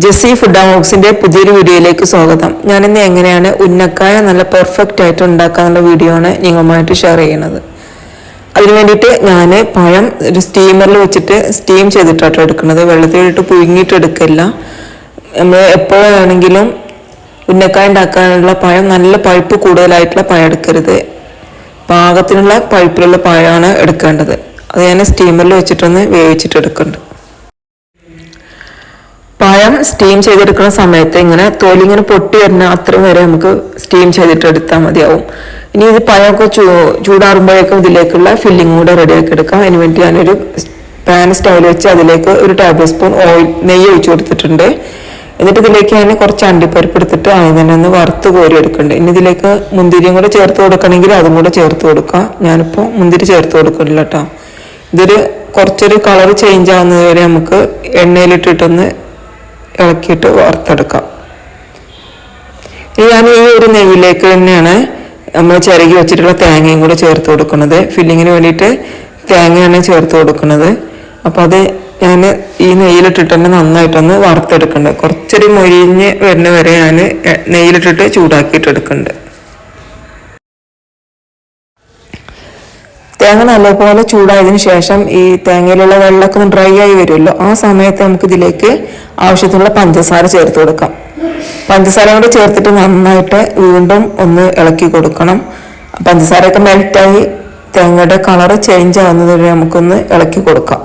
Jessy food ബോക്സിന്റെ പുതിയൊരു വീഡിയോയിലേക്ക് സ്വാഗതം. ഞാനിന്ന് എങ്ങനെയാണ് ഉന്നക്കായ നല്ല പെർഫെക്റ്റ് ആയിട്ട് ഉണ്ടാക്കാനുള്ള വീഡിയോ ആണ് നിങ്ങളുമായിട്ട് ഷെയർ ചെയ്യുന്നത്. അതിനു വേണ്ടിയിട്ട് ഞാൻ പഴം ഒരു സ്റ്റീമറിൽ വെച്ചിട്ട് സ്റ്റീം ചെയ്തിട്ടാട്ടോ എടുക്കുന്നത്. വെള്ളത്തിലിട്ട് പുഴുങ്ങിയിട്ട് എടുക്കില്ല. നമ്മൾ എപ്പോഴാണെങ്കിലും ഉന്നക്കായ ഉണ്ടാക്കാനുള്ള പഴം നല്ല പഴുപ്പ് കൂടുതലായിട്ടുള്ള പഴം എടുക്കരുത്. പാകത്തിനുള്ള പഴുപ്പിലുള്ള പഴമാണ് എടുക്കേണ്ടത്. അത് ഞാൻ സ്റ്റീമറിൽ വെച്ചിട്ടൊന്ന് വേവിച്ചിട്ട് എടുക്കുന്നുണ്ട്. പഴം സ്റ്റീം ചെയ്തെടുക്കുന്ന സമയത്ത് ഇങ്ങനെ തോലിങ്ങനെ പൊട്ടി വരുന്ന അത്ര വരെ നമുക്ക് സ്റ്റീം ചെയ്തിട്ട് എടുത്താൽ മതിയാവും. ഇനി ഇത് പഴമൊക്കെ ചൂ ചൂടാറുമ്പോഴേക്കും ഇതിലേക്കുള്ള ഫില്ലിംഗ് കൂടെ റെഡിയാക്കി എടുക്കാം. അതിന് വേണ്ടി ഞാനൊരു പാൻ സ്റ്റൗവിൽ വെച്ച് അതിലേക്ക് ഒരു ടേബിൾ സ്പൂൺ ഓയിൽ നെയ്യ് ഒഴിച്ചു കൊടുത്തിട്ടുണ്ട്. എന്നിട്ട് ഇതിലേക്ക് ഞാൻ കുറച്ച് അണ്ടിപ്പരിപ്പ് എടുത്തിട്ട് അതിൽ തന്നെ ഒന്ന് വറുത്ത് കോരി എടുക്കുന്നുണ്ട്. ഇനി ഇതിലേക്ക് മുന്തിരിയും കൂടെ ചേർത്ത് കൊടുക്കണമെങ്കിൽ അതും കൂടെ ചേർത്ത് കൊടുക്കാം. ഞാനിപ്പോൾ മുന്തിരി ചേർത്ത് കൊടുക്കുന്നില്ല കേട്ടോ. ഇതൊരു കുറച്ചൊരു കളർ ചേഞ്ച് ആവുന്നത് വരെ നമുക്ക് എണ്ണയിലിട്ടിട്ടൊന്ന് ഇളക്കിയിട്ട് വറുത്തെടുക്കാം. ഞാൻ ഈ ഒരു നെയ്യിലേക്ക് തന്നെയാണ് നമ്മൾ ചിരകി വെച്ചിട്ടുള്ള തേങ്ങയും കൂടെ ചേർത്ത് കൊടുക്കുന്നത്. ഫില്ലിങ്ങിന് വേണ്ടിയിട്ട് തേങ്ങയാണ് ചേർത്ത് കൊടുക്കുന്നത്. അപ്പോൾ അത് ഞാൻ ഈ നെയ്യിലിട്ടിട്ട് തന്നെ നന്നായിട്ടൊന്ന് വറുത്തെടുക്കുന്നുണ്ട്. കുറച്ചൊരു മൊരിഞ്ഞ് വരുന്ന വരെ ഞാൻ നെയ്യിലിട്ടിട്ട് ചൂടാക്കിയിട്ട് എടുക്കുന്നുണ്ട്. തേങ്ങ നല്ലപോലെ ചൂടായതിനു ശേഷം ഈ തേങ്ങയിലുള്ള വെള്ളമൊക്കെ ഒന്ന് ഡ്രൈ ആയി വരുമല്ലോ. ആ സമയത്ത് നമുക്ക് ഇതിലേക്ക് ആവശ്യത്തിനുള്ള പഞ്ചസാര ചേർത്ത് കൊടുക്കാം. പഞ്ചസാര കൂടെ ചേർത്തിട്ട് നന്നായിട്ട് വീണ്ടും ഒന്ന് ഇളക്കി കൊടുക്കണം. പഞ്ചസാരയൊക്കെ മെൽറ്റായി തേങ്ങയുടെ കളർ ചേഞ്ച് ആവുന്നത് വരെ നമുക്കൊന്ന് ഇളക്കി കൊടുക്കാം.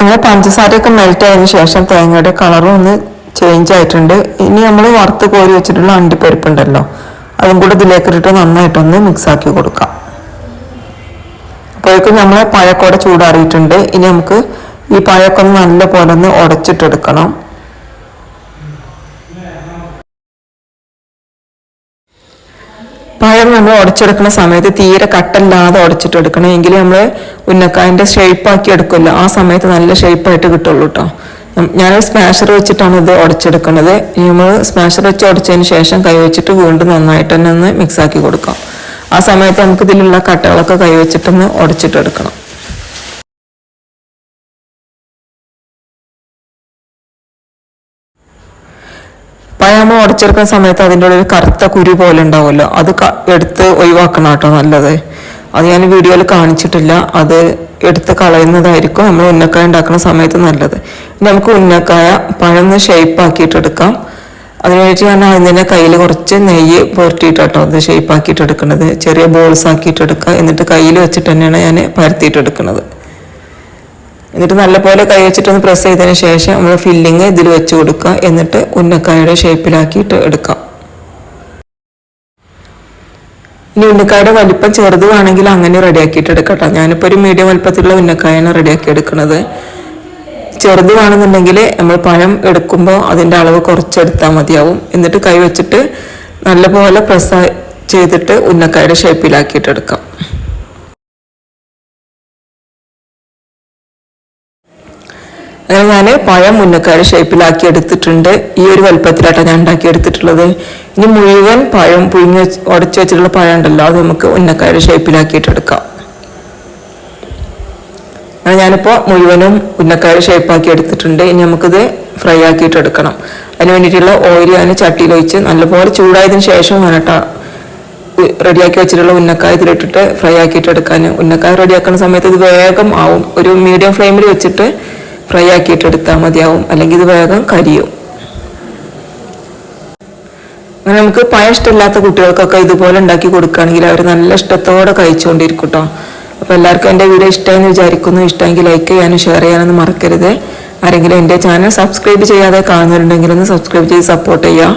അങ്ങനെ പഞ്ചസാരയൊക്കെ മെൽറ്റ് ആയതിനു ശേഷം തേങ്ങയുടെ കളറും ഒന്ന് ചേഞ്ച് ആയിട്ടുണ്ട്. ഇനി നമ്മൾ വറുത്ത് കോരി വെച്ചിട്ടുള്ള അണ്ടിപ്പരിപ്പുണ്ടല്ലോ. അതും കൂടെ ഇതിലേക്ക് ഇട്ടിട്ട് നന്നായിട്ടൊന്ന് മിക്സ് ആക്കി കൊടുക്കാം. അപ്പോഴേക്കും നമ്മൾ പഴക്കോടെ ചൂടാറിയിട്ടുണ്ട്. ഇനി നമുക്ക് ഈ പഴമൊക്കെ ഒന്ന് നല്ല പോലെ ഒന്ന് ഉടച്ചിട്ടെടുക്കണം. പഴം നമ്മൾ ഉടച്ചെടുക്കുന്ന സമയത്ത് തീരെ കട്ടല്ലാതെ ഉടച്ചിട്ടെടുക്കണം. എങ്കിൽ നമ്മൾ ഉന്നക്കായന്റെ ഷേപ്പാക്കി എടുക്കുമല്ലോ. ആ സമയത്ത് നല്ല ഷേപ്പായിട്ട് കിട്ടുള്ളൂ കേട്ടോ ഞാൻ സ്മാഷർ വെച്ചിട്ടാണ് ഇത് ഉടച്ചെടുക്കുന്നത്. നമ്മൾ സ്മാഷർ വെച്ച് ഉടച്ചതിന് ശേഷം കൈ വെച്ചിട്ട് വീണ്ടും നന്നായിട്ട് തന്നെ ഒന്ന് മിക്സാക്കി കൊടുക്കാം. ആ സമയത്ത് നമുക്ക് ഇതിലുള്ള കട്ടകളൊക്കെ കൈ വെച്ചിട്ടൊന്ന് ഉടച്ചിട്ടെടുക്കണം. പഴം ഉടച്ചെടുക്കുന്ന സമയത്ത് അതിന്റെ ഉള്ളിൽ കറുത്ത കുരു പോലെ ഉണ്ടാവുമല്ലോ. അത് എടുത്ത് ഒഴിവാക്കണം കേട്ടോ നല്ലത്. അത് ഞാൻ വീഡിയോയിൽ കാണിച്ചിട്ടില്ല. അത് എടുത്ത് കളയുന്നതായിരിക്കും. നമ്മൾ ഉന്നക്കായ ഉണ്ടാക്കുന്ന സമയത്ത് നല്ലത്. നമുക്ക് ഉന്നക്കായ പഴം ഒന്ന് ഷേപ്പ് ആക്കിയിട്ട് എടുക്കാം. അതിന് വേണ്ടി ഞാൻ അതിന്റെ കയ്യിൽ കുറച്ച് നെയ്യ് പുരട്ടിയിട്ട് കേട്ടോ അത് ഷേപ്പ് ആക്കിയിട്ട് എടുക്കുന്നത്. ചെറിയ ബോൾസ് ആക്കിയിട്ട് എടുക്കുക. എന്നിട്ട് കയ്യിൽ വെച്ചിട്ട് തന്നെയാണ് ഞാൻ പരത്തിയിട്ട് എടുക്കുന്നത്. എന്നിട്ട് നല്ലപോലെ കൈ വെച്ചിട്ടൊന്ന് പ്രസ് ചെയ്തതിന് ശേഷം നമ്മൾ ഫില്ലിങ് ഇതിൽ വെച്ച് കൊടുക്കുക. എന്നിട്ട് ഉന്നക്കായുടെ ഷേപ്പിലാക്കിയിട്ട് എടുക്കാം. ഇനി ഉന്നക്കായുടെ വലിപ്പം ചെറുതുവാണെങ്കിൽ അങ്ങനെ റെഡിയാക്കിയിട്ട് എടുക്കട്ടെ ഞാനിപ്പോൾ ഒരു മീഡിയം വലിപ്പത്തിലുള്ള ഉന്നക്കായാണ് റെഡിയാക്കി എടുക്കുന്നത് ചെറുതുവാണെന്നുണ്ടെങ്കിൽ നമ്മൾ പഴം എടുക്കുമ്പോൾ അതിന്റെ അളവ് കുറച്ചെടുത്താൽ മതിയാവും. എന്നിട്ട് കൈ വെച്ചിട്ട് നല്ലപോലെ പ്രസ് ചെയ്തിട്ട് ഉന്നക്കായുടെ ഷേപ്പിലാക്കിയിട്ട് എടുക്കാം പഴം മുന്നക്കായ ഷേപ്പിലാക്കി എടുത്തിട്ടുണ്ട് ഈ ഒരു വലുപ്പത്തിലായിട്ടാണ് ഞാൻ ഉണ്ടാക്കി എടുത്തിട്ടുള്ളത് ഇനി മുഴുവൻ പഴം പുഴുങ്ങി ഉടച്ചു വെച്ചിട്ടുള്ള പഴം ഉണ്ടല്ലോ അത് നമുക്ക് ഉന്നക്കായ ഷേപ്പിലാക്കിയിട്ട് എടുക്കാം അങ്ങനെ ഞാനിപ്പോൾ മുഴുവനും ഉന്നക്കാട് ഷേപ്പാക്കി എടുത്തിട്ടുണ്ട് ഇനി നമുക്കിത് ഫ്രൈ ആക്കിയിട്ട് എടുക്കണം അതിന് വേണ്ടിയിട്ടുള്ള ഓയിൽ ഞാൻ ചട്ടിയിൽ ഒഴിച്ച് നല്ലപോലെ ചൂടായതിനു ശേഷം വേണട്ടോ റെഡിയാക്കി വെച്ചിട്ടുള്ള ഉന്നക്കായ ഇതിലിട്ടിട്ട് ഫ്രൈ ആക്കിയിട്ട് എടുക്കാൻ ഉന്നക്കായ റെഡിയാക്കുന്ന സമയത്ത് ഇത് വേഗം ആവും. ഒരു മീഡിയം ഫ്ലെയിമിൽ വെച്ചിട്ട് ഫ്രൈ ആക്കിയിട്ട് എടുത്താൽ മതിയാവും. അല്ലെങ്കിൽ ഇത് വേഗം കരിയും. അങ്ങനെ നമുക്ക് പഴം ഇഷ്ടമില്ലാത്ത കുട്ടികൾക്കൊക്കെ ഇതുപോലെ ഉണ്ടാക്കി കൊടുക്കുകയാണെങ്കിൽ അവർ നല്ല ഇഷ്ടത്തോടെ കഴിച്ചുകൊണ്ടിരിക്കും കേട്ടോ അപ്പോൾ എല്ലാവർക്കും എന്റെ വീഡിയോ ഇഷ്ടമെന്ന് വിചാരിക്കുന്നു. ഇഷ്ടമെങ്കിൽ ലൈക്ക് ചെയ്യാനും ഷെയർ ചെയ്യാനൊന്നും മറക്കരുത്. ആരെങ്കിലും എന്റെ ചാനൽ സബ്സ്ക്രൈബ് ചെയ്യാതെ കാണുന്നുണ്ടെങ്കിൽ ഒന്ന് സബ്സ്ക്രൈബ് ചെയ്ത് സപ്പോർട്ട് ചെയ്യുക.